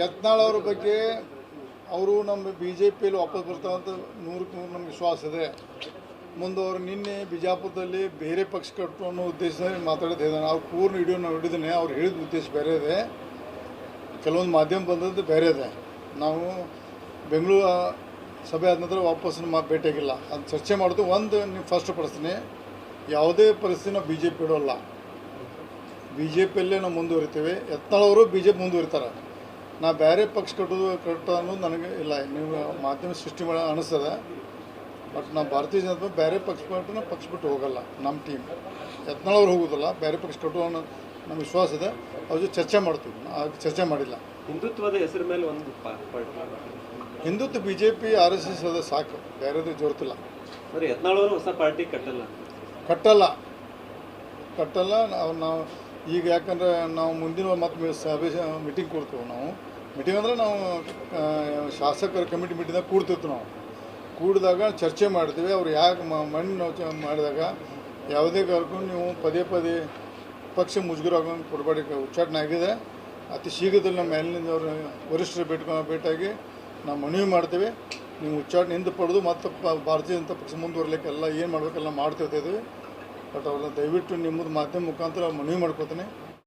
ಯತ್ನಾಳ್ ಅವ್ರ ಬಗ್ಗೆ ಅವರು ನಮ್ಮ ಬಿ ಜೆ ಪಿಯಲ್ಲಿ ವಾಪಸ್ ಬರ್ತಾವಂತ ನೂರಕ್ಕೆ ನೂರು ನಮ್ಗೆ ವಿಶ್ವಾಸ ಇದೆ. ಮುಂದೆ ಅವರು ನಿನ್ನೆ ಬಿಜಾಪುರದಲ್ಲಿ ಬೇರೆ ಪಕ್ಷ ಕಟ್ಟು ಅನ್ನೋ ಉದ್ದೇಶದಲ್ಲಿ ಮಾತಾಡೋದು ಹೇಳಿದಾನೆ ಅವ್ರು ಪೂರ್ಣ ವಿಡಿಯೋ ಹಿಡಿದಿನಿ ಅವ್ರು ಹೇಳಿದ ಉದ್ದೇಶ ಬೇರೆ ಇದೆ. ಕೆಲವೊಂದು ಮಾಧ್ಯಮ ಬಂದದ್ದು ಬೇರೆ ಇದೆ. ನಾವು ಬೆಂಗಳೂರು ಸಭೆ ಆದ ನಂತರ ವಾಪಸ್ ಮಾ ಭೇಟಿಯಾಗಿಲ್ಲ. ಅದು ಚರ್ಚೆ ಮಾಡೋದು ಒಂದು ನೀವು ಫಸ್ಟ್ ಪಡಿಸ್ತೀನಿ ಯಾವುದೇ ಪರಿಸ್ಥಿತಿ ನಾವು ಬಿ ಜೆ ಪಿ ಇಡೋಲ್ಲ. ಬಿ ಜೆ ಪಿಯಲ್ಲೇ ನಾವು ಮುಂದುವರಿತೀವಿ. ಯತ್ನಾಳವರು ಬಿ ಜೆ ಪಿ ಮುಂದುವರಿತಾರೆ. ನಾ ಬೇರೆ ಪಕ್ಷ ಕಟ್ಟೋದು ಕಟ್ಟ ಅನ್ನೋದು ನನಗೆ ಇಲ್ಲ. ನೀವು ಮಾಧ್ಯಮ ಸೃಷ್ಟಿ ಮಾಡೋ ಅನಿಸ್ತದೆ. ಬಟ್ ನಾವು ಭಾರತೀಯ ಜನತಾ ಬೇರೆ ಪಕ್ಷ ಬಿಟ್ಟು ನಾವು ಪಕ್ಷ ಬಿಟ್ಟು ಹೋಗಲ್ಲ. ನಮ್ಮ ಟೀಮ್ ಯತ್ನಾಳವ್ರು ಹೋಗೋದಿಲ್ಲ. ಬೇರೆ ಪಕ್ಷ ಕಟ್ಟೋ ಅನ್ನೋ ನಮ್ಗೆ ವಿಶ್ವಾಸ ಇದೆ. ಅವ್ರ ಜೊತೆ ಚರ್ಚೆ ಮಾಡ್ತೀವಿ. ಆಗ ಚರ್ಚೆ ಮಾಡಿಲ್ಲ. ಹಿಂದುತ್ವದ ಹೆಸರು ಮೇಲೆ ಒಂದು Hindutva B J P R S S ಅದ ಸಾಕು. ಬೇರೆದು ಜೋರ್ತಿಲ್ಲ ಯತ್ನಾಳವರು ಹೊಸ ಪಾರ್ಟಿ ಕಟ್ಟಲ್ಲ. ಕಟ್ಟಲ್ಲ. ಕಟ್ಟಲ್ಲ. ನಾವು ನಾವು ಈಗ ಯಾಕಂದ್ರೆ ನಾವು ಮುಂದಿನ ಮತ್ತೆ ಸಭೆ ಮೀಟಿಂಗ್ ಕೊಡ್ತೇವೆ ನಾವು. ಮೀಟಿಂಗ್ ಅಂದರೆ ನಾವು ಶಾಸಕರ ಕಮಿಟಿ ಮೀಟಿಂಗ್ದಾಗ ಕೂಡ್ತಿತ್ತು ನಾವು. ಕೂಡಿದಾಗ ಚರ್ಚೆ ಮಾಡ್ತೀವಿ. ಅವ್ರು ಯಾಕೆ ಮಣ್ಣು ಮಾಡಿದಾಗ ಯಾವುದೇ ಕಾರಣಕ್ಕೂ ನೀವು ಪದೇ ಪದೇ ಪಕ್ಷ ಮುಜುಗರಾಗೋಂಗೆ ಕೊಡಬೇಡಿ ಉಚ್ಚಾಟನೆ ಆಗಿದೆ. ಅತಿ ಶೀಘ್ರದಲ್ಲಿ ನಮ್ಮ ಮೇಲಿನಿಂದ ಅವರು ವರಿಷ್ಠರು ಭೇಟಿ ಭೇಟಿಯಾಗಿ ನಾವು ಮನವಿ ಮಾಡ್ತೀವಿ. ನೀವು ಉಚ್ಚಾಟನೆ ಹಿಂದೆ ಪಡೆದು ಮತ್ತು ಭಾರತೀಯ ಜನತಾ ಪಕ್ಷ ಮುಂದುವರಲಿಕ್ಕೆಲ್ಲ ಏನು ಮಾಡಬೇಕೆಲ್ಲ ಮಾಡ್ತಿರ್ತಿದ್ವಿ ಬಟ್ ಅವ್ರನ್ನ ದಯವಿಟ್ಟು ನಿಮ್ಮದು ಮಾಧ್ಯಮ ಮುಖಾಂತರ ಮನವಿ ಮಾಡ್ಕೋತೀನಿ